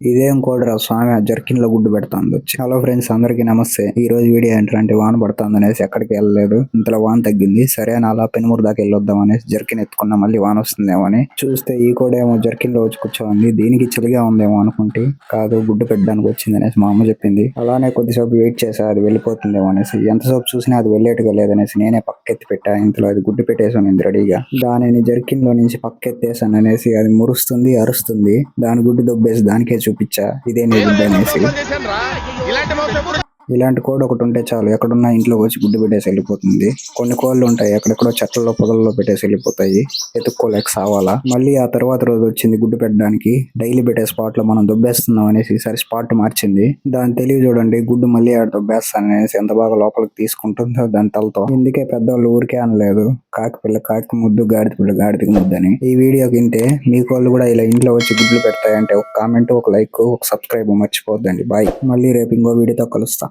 ఇదేం కోడరా స్వామి? ఆ జర్కిన్లో గుడ్డు పెడతాంది వచ్చి. హలో ఫ్రెండ్స్ అందరికీ నమస్తే. ఈ రోజు వీడియో ఏంటంటే వాన పడుతుంది అనేసి ఎక్కడికి వెళ్ళలేదు. ఇంతలో వాన తగ్గింది. సరే అని అలా పెనుమూరు దాకా వెళ్ళొద్దాం అనేసి జర్కిన్ ఎత్తుకున్నా మళ్ళీ వాన వస్తుందేమో అని. చూస్తే ఈ కోడ ఏమో జర్కిన్లో వచ్చి కూర్చోంది. దీనికి చలిగా ఉందేమో అనుకుంటే కాదు గుడ్డు పెట్టడానికి వచ్చింది అనేసి మా అమ్మ చెప్పింది. అలానే కొద్దిసేపు వెయిట్ చేసా అది వెళ్ళిపోతుందేమో అనేసి. ఎంతసేపు చూసినా అది వెళ్ళేట్టుగా లేదనేసి నేనే పక్కెత్తి పెట్టా. ఇంతలో అది గుడ్డు పెట్టేసాను రెడీగా. దానిని జర్కిన్లో నుంచి పక్కెత్తేసాను అనేసి అది మురుస్తుంది అరుస్తుంది. దాని గుడ్డు దొబ్బేసి దానికే చూపించా. ఇదే నీ అనేసి. ఇలాంటి కోడ్ ఒకటి ఉంటే చాలు. ఎక్కడున్నా ఇంట్లో వచ్చి గుడ్డు పెట్టేసి వెళ్ళిపోతుంది. కొన్ని కోళ్ళు ఉంటాయి. ఎక్కడెక్కడో చెట్లలో పొదల్లో పెట్టేసి వెళ్ళిపోతాయి. ఎత్తుక్కోలేక సావాలా? మళ్ళీ ఆ తర్వాత రోజు వచ్చింది గుడ్డు పెట్టడానికి. డైలీ పెట్టే స్పాట్లో మనం దొబ్బేస్తున్నాం అనేసి ఈసారి స్పాట్ మార్చింది. దాని తెలివి చూడండి. గుడ్డు మళ్ళీ ఆడ దొబ్బేస్తాను అనేసి ఎంత బాగా లోపలికి తీసుకుంటుందో దాని తలతో. ఇందుకే పెద్దవాళ్ళు ఊరికే అనలేదు. కాకి పిల్ల కాకి ముద్దు గాడిద పిల్ల గాడిదకి ముద్దు అని. ఈ వీడియో కింటే మీ వాళ్ళు కూడా ఇలా ఇంట్లో వచ్చి గుడ్లు పెడతాయంటే ఒక కామెంట్ ఒక లైక్ ఒక సబ్స్క్రైబ్ మర్చిపోద్దండి బాయ్. మళ్ళీ రేపు ఇంకో వీడియోతో కలుస్తా.